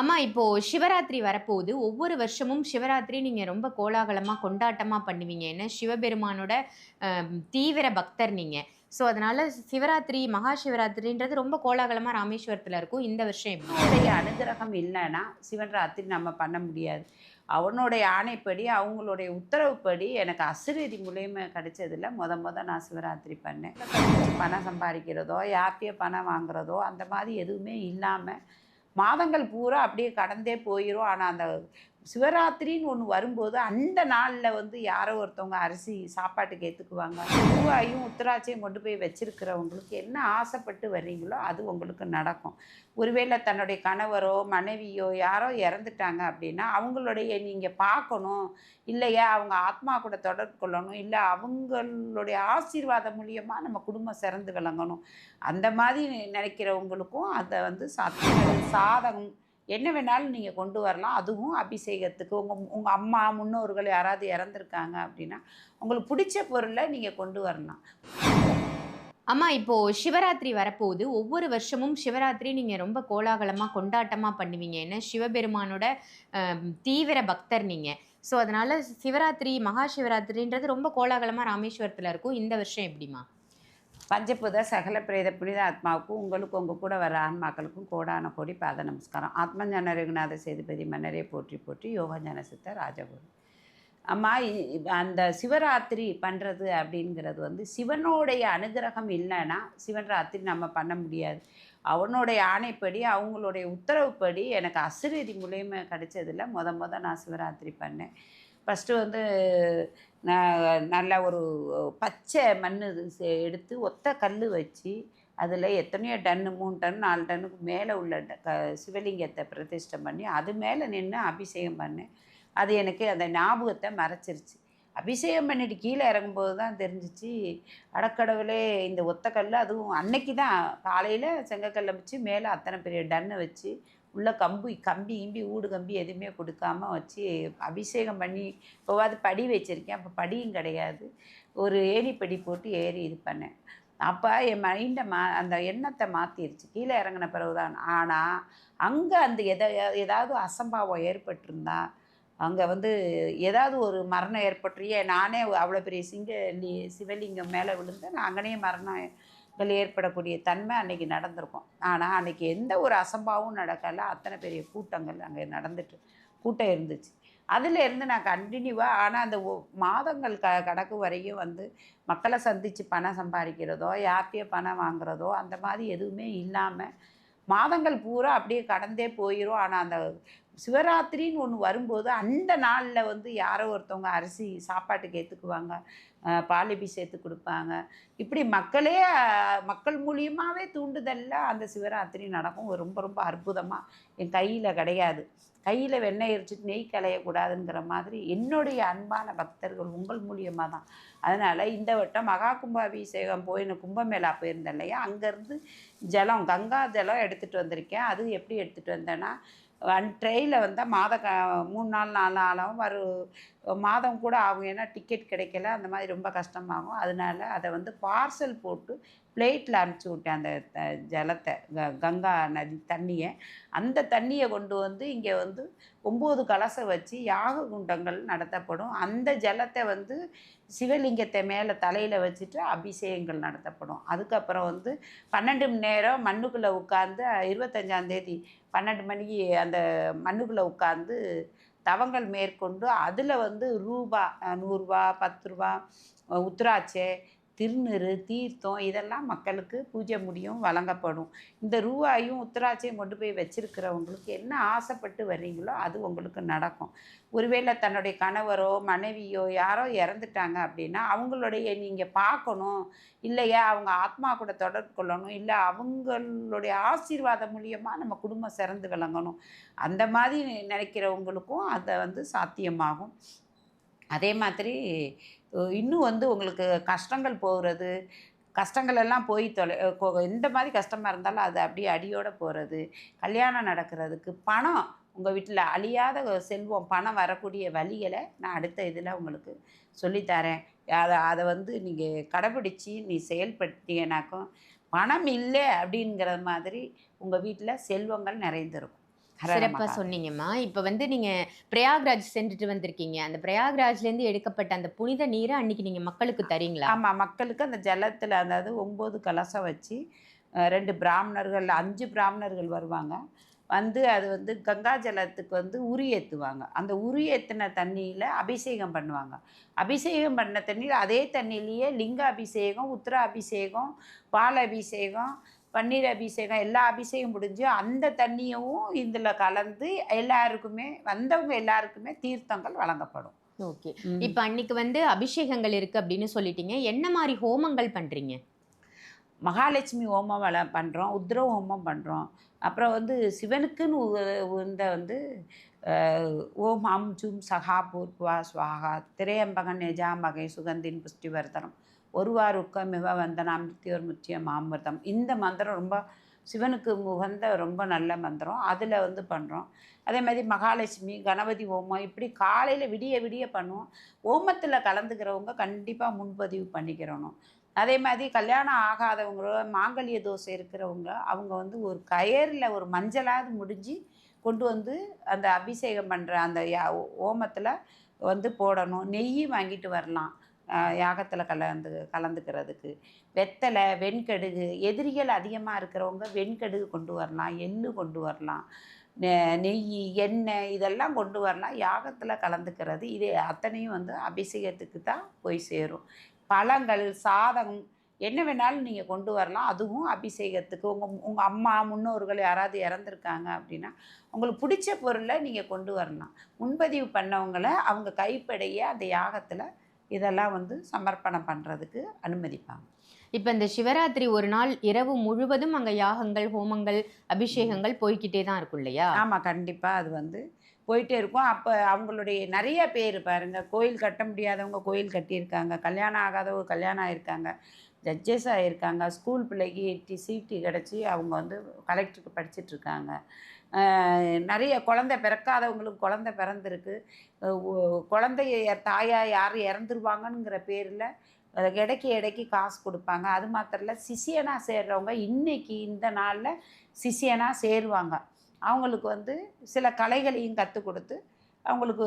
அம்மா இப்போது சிவராத்திரி வரப்போகுது. ஒவ்வொரு வருஷமும் சிவராத்திரி நீங்கள் ரொம்ப கோலாகலமாக கொண்டாட்டமாக பண்ணுவீங்க. ஏன்னா சிவபெருமானோட தீவிர பக்தர் நீங்கள் ஸோ அதனால் சிவராத்திரி மகா சிவராத்திரின்றது ரொம்ப கோலாகலமாக ராமேஸ்வரத்தில் இருக்கும். இந்த வருஷம் எப்படி? அனுகிரகம் இல்லைன்னா சிவன் ராத்திரி நம்ம பண்ண முடியாது. அவனுடைய ஆணைப்படி அவங்களுடைய உத்தரவுப்படி எனக்கு அசுரதி மூலியமாக கிடைச்சதில் முத முத நான் சிவராத்திரி பண்ணேன். பணம் சம்பாதிக்கிறதோ யார்கிட்டயோ பணம் வாங்குறதோ அந்த மாதிரி எதுவுமே இல்லாமல் மாதங்கள் பூரா அப்படியே கடந்தே போயிடும் ஆனால் அந்த சிவராத்திரின்னு ஒன்று வரும்போது அந்த நாளில் வந்து யாரோ ஒருத்தவங்க அரிசி சாப்பாட்டுக்கு ஏற்றுக்குவாங்க பூவாயும் உத்தராட்சியும் கொண்டு போய் வச்சுருக்கிறவங்களுக்கு என்ன ஆசைப்பட்டு வர்றீங்களோ அது உங்களுக்கு நடக்கும். ஒருவேளை தன்னுடைய கணவரோ மனைவியோ யாரோ இறந்துட்டாங்க அப்படின்னா அவங்களுடைய நீங்கள் பார்க்கணும். இல்லையா? அவங்க ஆத்மா கூட தொடர்பு கொள்ளணும். இல்லை அவங்களுடைய ஆசீர்வாதம் மூலியமாக நம்ம குடும்பம் சிறந்து விளங்கணும். அந்த மாதிரி நினைக்கிறவங்களுக்கும் அதை வந்து சாத்தியம் சாதகம் என்ன வேணாலும் நீங்கள் கொண்டு வரலாம். அதுவும் அபிஷேகத்துக்கு. உங்கள் உங்கள் அம்மா முன்னோர்கள் யாராவது இறந்துருக்காங்க அப்படின்னா உங்களுக்கு பிடிச்ச பொருளை நீங்கள் கொண்டு வரலாம். அம்மா இப்போது சிவராத்திரி வரப்போகுது. ஒவ்வொரு வருஷமும் சிவராத்திரி நீங்கள் ரொம்ப கோலாகலமாக கொண்டாட்டமாக பண்ணுவீங்க. ஏன்னா சிவபெருமானோட தீவிர பக்தர் நீங்கள் ஸோ அதனால் சிவராத்திரி மகா சிவராத்திரின்றது ரொம்ப கோலாகலமாக ராமேஸ்வரத்தில் இருக்கும். இந்த வருஷம் எப்படிமா பஞ்சபுத சகல பிரேத புனித ஆத்மாவுக்கும் உங்களுக்கும் உங்கள் கூட வர ஆன்மாக்களுக்கும் கோடான கோடி பாத நமஸ்காரம். ஆத்மஞான ரகுநாத சேதுபதி மன்னரே போற்றி போற்றி யோகஞான சித்த ராஜகுரு. அம்மா அந்த சிவராத்திரி பண்ணுறது அப்படிங்கிறது வந்து சிவனுடைய அனுகிரகம் இல்லைன்னா சிவன் ராத்திரி நம்ம பண்ண முடியாது. அவனுடைய ஆணைப்படி அவங்களுடைய உத்தரவுப்படி எனக்கு அசுரதி மூலயமா கிடைச்சதில்ல. முத முத நான் சிவராத்திரி பண்ணேன். ஃபஸ்ட்டு வந்து நான் நல்ல ஒரு பச்சை மண் எடுத்து ஒத்த கல் வச்சு அதில் எத்தனையோ டன்னு மூணு டன் நாலு டன்னுக்கு மேலே உள்ள க சிவலிங்கத்தை பிரதிஷ்டை பண்ணி அது மேலே நின்று அபிஷேகம் பண்ணேன். அது எனக்கு அந்த ஞாபகத்தை மறைச்சிருச்சு. அபிஷேகம் பண்ணிட்டு கீழே இறங்கும்போது தான் தெரிஞ்சிச்சு அடக்கடவுளே இந்த ஒத்த கல் அதுவும் அன்னைக்கு தான். காலையில் செங்கக்கல்லை வச்சு மேலே அத்தனை பெரிய டன்னை வச்சு உள்ளே கம்பு கம்பி கிம்பி ஊடு கம்பி எதுவுமே கொடுக்காம வச்சு அபிஷேகம் பண்ணி இப்போவாது படி வச்சுருக்கேன். அப்போ படியும் கிடையாது. ஒரு ஏணிப்படி போட்டு ஏறி இது பண்ணேன். அப்போ என் மைண்டை மா அந்த எண்ணத்தை மாற்றிருச்சு கீழே இறங்கின பிறகுதான். ஆனால் அங்கே அந்த எதை ஏதாவது அசம்பாவம் ஏற்பட்டிருந்தா அங்கே வந்து ஏதாவது ஒரு மரணம் ஏற்பட்டு நானே அவ்வளோ பெரிய சிங்க சிவலிங்கம் மேலே விழுந்தேன் நான் அங்கனே மரணங்கள் ஏற்படக்கூடிய தன்மை அன்றைக்கி நடந்திருக்கும். ஆனால் அன்றைக்கி எந்த ஒரு அசம்பாவும் நடக்கலை. அத்தனை பெரிய கூட்டங்கள் அங்கே நடந்துட்டு கூட்டம் இருந்துச்சு. அதிலேருந்து நான் கண்டினியூவாக ஆனால் அந்த ஒ- மாதங்கள் க கணக்கு வரையும் வந்து மக்களை சந்தித்து பணம் சம்பாதிக்கிறதோ யார்கிட்டயோ பணம் வாங்குறதோ அந்த மாதிரி எதுவுமே இல்லாமல் மாதங்கள் பூரா அப்படியே கடந்தே போயிடும் ஆனால் அந்த சிவராத்திரின்னு ஒன்று வரும்போது அந்த நாளில் வந்து யாரோ ஒருத்தவங்க அரிசி சாப்பாட்டுக்கு ஏற்றுக்குவாங்க பாலிபி சேர்த்து கொடுப்பாங்க. இப்படி மக்களே மக்கள் மூலியமாகவே தூண்டுதல்ல அந்த சிவராத்திரி நடக்கும். ரொம்ப ரொம்ப அற்புதமாக என் கையில் கிடையாது. கையில் வெண்ணெய் எரிச்சிட்டு நெய் கலையக்கூடாதுங்கிற மாதிரி என்னுடைய அன்பான பக்தர்கள் உங்கள் மூலியமாக தான் அதனால் இந்த வட்டம் மகா கும்பாபிஷேகம் போய் நான் கும்பமேளா போயிருந்தேன் இல்லையா? அங்கேருந்து ஜலம் கங்கா ஜலம் எடுத்துகிட்டு வந்திருக்கேன். அது எப்படி எடுத்துகிட்டு வந்தேன்னா ட்ரெயினில் வந்தால் மாத க மூணு நாள் நாலு நாளாகவும் ஒரு மாதம் கூட ஆகும். ஏன்னா டிக்கெட் கிடைக்கல. அந்த மாதிரி ரொம்ப கஷ்டமாகும். அதனால அதை வந்து பார்சல் போட்டு பிளேட்டில் அனுப்பிச்சி விட்டேன். அந்த த- ஜலத்தை. க- கங்கா நதி தண்ணியை. அந்த தண்ணியை கொண்டு வந்து இங்கே வந்து ஒம்பது கலசம் வச்சு யாக குண்டங்கள் நடத்தப்படும். அந்த ஜலத்தை வந்து சிவலிங்கத்தை மேலே தலையில் வச்சுட்டு அபிஷேகங்கள் நடத்தப்படும். அதுக்கப்புறம் வந்து பன்னெண்டு மணி நேரம் மண்ணுக்குள்ளே உட்காந்து இருபத்தஞ்சாந்தேதி பன்னெண்டு மணிக்கு அந்த மண்ணுக்குள்ளே உட்காந்து தவங்கள் மேற்கொண்டு அதில் வந்து ரூபா நூறுரூவா பத்து ரூபா உத்ராட்சை திருநீறு தீர்த்தம் இதெல்லாம் மக்களுக்கு பூஜை முடியும் வழங்கப்படும். இந்த ரூபாயும் உத்தராட்சியும் கொண்டு போய் வச்சிருக்கிறவங்களுக்கு என்ன ஆசைப்பட்டு வர்றீங்களோ அது உங்களுக்கு நடக்கும். ஒருவேளை தன்னுடைய கணவரோ மனைவியோ யாரோ இறந்துட்டாங்க அப்படின்னா அவங்களுடைய நீங்கள் பார்க்கணும். இல்லையா? அவங்க ஆத்மா கூட தொடர்பு கொள்ளணும். இல்லை அவங்களுடைய ஆசீர்வாதம் மூலியமாக நம்ம குடும்பம் சிறந்து விளங்கணும். அந்த மாதிரி நினைக்கிறவங்களுக்கும் அதை வந்து சாத்தியமாகும். அதே மாதிரி இன்னும் வந்து உங்களுக்கு கஷ்டங்கள் போகிறது கஷ்டங்கள் எல்லாம் போய் தொலை இந்த எந்த மாதிரி கஷ்டமாக இருந்தாலும் அது அப்படியே அடியோடு போகிறது கல்யாணம் நடக்கிறதுக்கு பணம் உங்கள் வீட்டில் அழியாத செல்வம் பணம் வரக்கூடிய வழிகளை நான் அடுத்த இதில் உங்களுக்கு சொல்லித்தரேன். அதை அதை வந்து நீங்கள் கடைப்பிடிச்சி நீ செயல்படுத்தினாக்கும் பணம் இல்லை அப்படிங்கிற மாதிரி உங்கள் வீட்டில் செல்வங்கள் நிறைந்திருக்கும். ஹர ஹர சிறப்பா மகாதேவ். சொன்னீங்கம்மா. இப்ப வந்து நீங்க பிரயாக்ராஜ் சென்றுட்டு வந்திருக்கீங்க. அந்த பிரயாக்ராஜ்ல இருந்து எடுக்கப்பட்ட அந்த புனித நீரை அன்னைக்கு நீங்க மக்களுக்கு தரீங்களா? ஆமா மக்களுக்கு அந்த ஜலத்துல அதாவது ஒம்பது கலசம் வச்சு ரெண்டு பிராமணர்கள் அஞ்சு பிராமணர்கள் வருவாங்க. வந்து அது வந்து கங்கா ஜலத்துக்கு வந்து உரி ஏற்றுவாங்க அந்த உரி ஏற்றின தண்ணியில் அபிஷேகம் பண்ணுவாங்க. அபிஷேகம் பண்ண தண்ணியில் அதே தண்ணியிலேயே லிங்க அபிஷேகம் உத்திர அபிஷேகம் பால் அபிஷேகம் பன்னீர் அபிஷேகம் எல்லா அபிஷேகம் முடிஞ்சு அந்த தண்ணியும் இதில் கலந்து எல்லாருக்குமே வந்தவங்க எல்லாருக்குமே தீர்த்தங்கள் வழங்கப்படும். ஓகே. இப்ப அன்னைக்கு வந்து அபிஷேகங்கள் இருக்கு அப்படின்னு சொல்லிட்டீங்க. என்ன மாதிரி ஹோமங்கள் பண்றீங்க? மகாலட்சுமி ஹோமம் வள பண்ணுறோம் உத்ர ஹோமம் பண்ணுறோம் அப்புறம் வந்து சிவனுக்குன்னு இந்த வந்து ஓம் அம் ஜும் சகா பூர்வா ஸ்வாகா திரையம்பகன் நெஜாமகை சுகந்தின் புஷ்டிவர்தனம் ஒருவார் உக்கமிவ வந்தனாம் நித்தியோர் முத்தியம் அமிர்தம் இந்த மந்திரம் ரொம்ப சிவனுக்கு உகந்த ரொம்ப நல்ல மந்திரம். அதில் வந்து பண்ணுறோம் அதே மாதிரி மகாலட்சுமி கணபதி ஹோமம் இப்படி காலையில் விடிய விடிய பண்ணுவோம். ஹோமத்தில் கலந்துக்கிறவங்க கண்டிப்பாக முன்பதிவு பண்ணிக்கிறணும். அதே மாதிரி கல்யாணம் ஆகாதவங்களோ மாங்கல்ய தோசை இருக்கிறவங்க அவங்க வந்து ஒரு கயரில் ஒரு மஞ்சளாவது முடிஞ்சு கொண்டு வந்து அந்த அபிஷேகம் பண்ணுற அந்த யா ஓமத்தில் வந்து போடணும். நெய் வாங்கிட்டு வரலாம். யாகத்தில் கலந்து கலந்துக்கிறதுக்கு. வெத்தலை வெண்கடுகு எதிரிகள் அதிகமாக இருக்கிறவங்க வெண்கடுகு கொண்டு வரலாம் எள்ளு கொண்டு வரலாம். நெய் எண்ணெய் இதெல்லாம் கொண்டு வரலாம். யாகத்தில் கலந்துக்கிறது இது அத்தனையும் வந்து அபிஷேகத்துக்கு தான் போய் சேரும். பழங்கள் சாதம் என்ன வேணாலும் நீங்கள் கொண்டு வரலாம். அதுவும் அபிஷேகத்துக்கு. உங்கள் உங்கள் அம்மா முன்னோர்கள் யாராவது இறந்துருக்காங்க அப்படின்னா உங்களுக்கு பிடிச்ச பொருளை நீங்கள் கொண்டு வரலாம். முன்பதிவு பண்ணவங்களை அவங்க கைப்படைய அந்த யாகத்தில் இதெல்லாம் வந்து சமர்ப்பணம் பண்ணுறதுக்கு அனுமதிப்பாங்க. இப்ப இந்த சிவராத்திரி ஒரு நாள் இரவு முழுவதும் அங்க யாகங்கள் ஹோமங்கள் அபிஷேகங்கள் போய்க்கிட்டே தான் இருக்கும் இல்லையா? ஆமாம் கண்டிப்பாக அது வந்து போயிட்டே இருக்கும். அப்போ அவங்களுடைய நிறைய பேர் பாருங்க கோயில் கட்ட முடியாதவங்க கோயில் கட்டியிருக்காங்க கல்யாணம் ஆகாதவங்க கல்யாணம் ஆயிருக்காங்க ஜட்ஜஸ் ஆகியிருக்காங்க ஸ்கூல் பிள்ளைக்கு சீட்டு கிடச்சி அவங்க வந்து கலெக்டருக்கு ஆஹ் நிறைய குழந்தை பிறக்காதவங்களுக்கு குழந்தை பிறந்திருக்கு. குழந்தைய தாயா யார் இறந்துருவாங்கங்கிற பேரில் இடைக்கு இடைக்கு காசு கொடுப்பாங்க. அது மாத்திரம் இல்லை சிஷியனாக சேர்றவங்க இன்னைக்கு இந்த நாளில் சிசியனாக சேருவாங்க. அவங்களுக்கு வந்து சில கலைகளையும் கற்றுக் கொடுத்து அவங்களுக்கு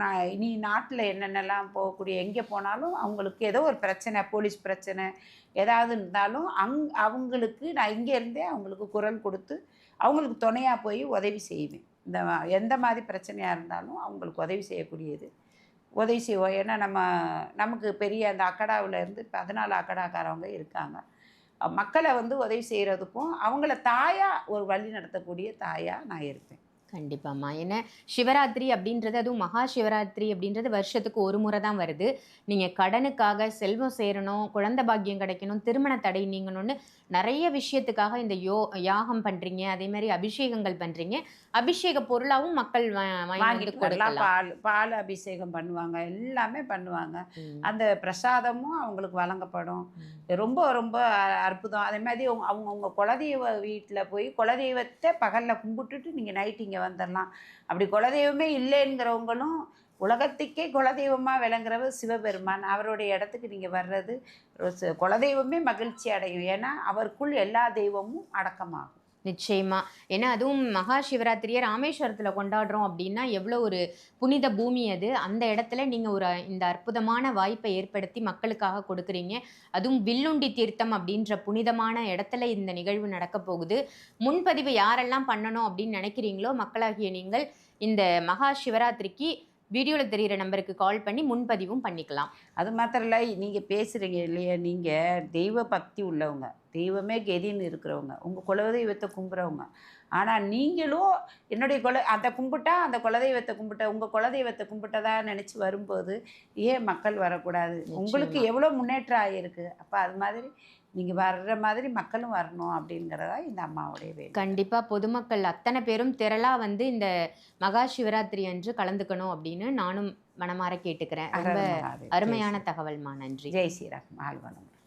நான் இனி நாட்டில் என்னென்னலாம் போகக்கூடிய எங்கே போனாலும் அவங்களுக்கு ஏதோ ஒரு பிரச்சனை போலீஸ் பிரச்சனை ஏதாவது இருந்தாலும் அங் அவங்களுக்கு நான் இங்கே இருந்தே அவங்களுக்கு குரல் கொடுத்து அவங்களுக்கு துணையாக போய் உதவி செய்வேன். இந்த எந்த மாதிரி பிரச்சனையாக இருந்தாலும் அவங்களுக்கு உதவி செய்யக்கூடியது. உதவி செய்வோம். ஏன்னா நம்ம நமக்கு பெரிய அந்த அக்கடாவில் இருந்து பதினாலு அக்கடாக்காரவங்க இருக்காங்க. மக்களை வந்து உதவி செய்கிறதுக்கும் அவங்கள தாயாக ஒரு வழி நடத்தக்கூடிய தாயாக நான் இருப்பேன். கண்டிப்பாம்மா. ஏன்னா சிவராத்திரி அப்படின்றது அதுவும் மகா சிவராத்திரி அப்படின்றது வருஷத்துக்கு ஒரு முறை தான் வருது. நீங்க கடனுக்காக செல்வம் சேரணும் குழந்தை பாக்கியம் கிடைக்கணும் திருமண தடை நீங்கணும்னு நிறைய விஷயத்துக்காக இந்த யோ யாகம் பண்றீங்க அதே மாதிரி அபிஷேகங்கள் பண்றீங்க. அபிஷேக பொருளாவும் மக்கள் வாங்கிட்டு கொடுக்கலாம். பால் பால் அபிஷேகம் பண்ணுவாங்க. எல்லாமே பண்ணுவாங்க. அந்த பிரசாதமும் அவங்களுக்கு வழங்கப்படும். ரொம்ப ரொம்ப அற்புதம். அதே மாதிரி அவங்க அவங்க குலதெய்வ வீட்டில் போய் குலதெய்வத்தை பகலில் கும்பிட்டுட்டு நீங்கள் நைட் இங்கே வந்துடலாம் அப்படி குலதெய்வமே இல்லைங்கிறவங்களும் உலகத்துக்கே குலதெய்வமாக விளங்குறவர் சிவபெருமான். அவருடைய இடத்துக்கு நீங்கள் வர்றது குலதெய்வமே மகிழ்ச்சி அடையும். ஏன்னா அவருக்குள் எல்லா தெய்வமும் அடக்கமாகும். நிச்சயமா. ஏன்னா அதுவும் மகா சிவராத்திரியை ராமேஸ்வரத்தில் கொண்டாடுறோம் அப்படின்னா எவ்வளோ ஒரு புனித பூமி அது. அந்த இடத்துல நீங்கள் ஒரு இந்த அற்புதமான வாய்ப்பை ஏற்படுத்தி மக்களுக்காக கொடுக்குறீங்க. அதுவும் வில்லுண்டி தீர்த்தம் அப்படின்ற புனிதமான இடத்துல இந்த நிகழ்வு நடக்க போகுது. முன்பதிவு யாரெல்லாம் பண்ணணும் அப்படின்னு நினைக்கிறீங்களோ மக்களாகிய நீங்கள் இந்த மகா சிவராத்திரிக்கு வீடியோவில் தெரிகிற நம்பருக்கு கால் பண்ணி முன்பதிவும் பண்ணிக்கலாம். அது மாத்திரம் இல்லை நீங்கள் பேசுகிறீங்க இல்லையா நீங்கள் தெய்வ பக்தி உள்ளவங்க தெய்வமே கெதின்னு இருக்கிறவங்க உங்கள் குலதெய்வத்தை கும்புறவங்க ஆனால் நீங்களும் என்னுடைய குல அதை கும்பிட்டா அந்த குலதெய்வத்தை கும்பிட்ட உங்கள் குலதெய்வத்தை கும்பிட்டதா நினச்சி வரும்போது ஏன் மக்கள் வரக்கூடாது? உங்களுக்கு. எவ்வளோ முன்னேற்றம் ஆகியிருக்கு? அப்போ அது மாதிரி நீங்கள் வர்ற மாதிரி மக்களும் வரணும் அப்படிங்கிறதா இந்த அம்மாவுடைய வேலை கண்டிப்பா பொதுமக்கள் அத்தனை பேரும் திரளா வந்து இந்த மகா சிவராத்திரி அன்று கலந்துக்கணும் அப்படின்னு நானும் மனமாற கேட்டுக்கிறேன். ரொம்ப அருமையான தகவல்மா நன்றி. ஜெய் ஸ்ரீராம் ஆழ்வனம்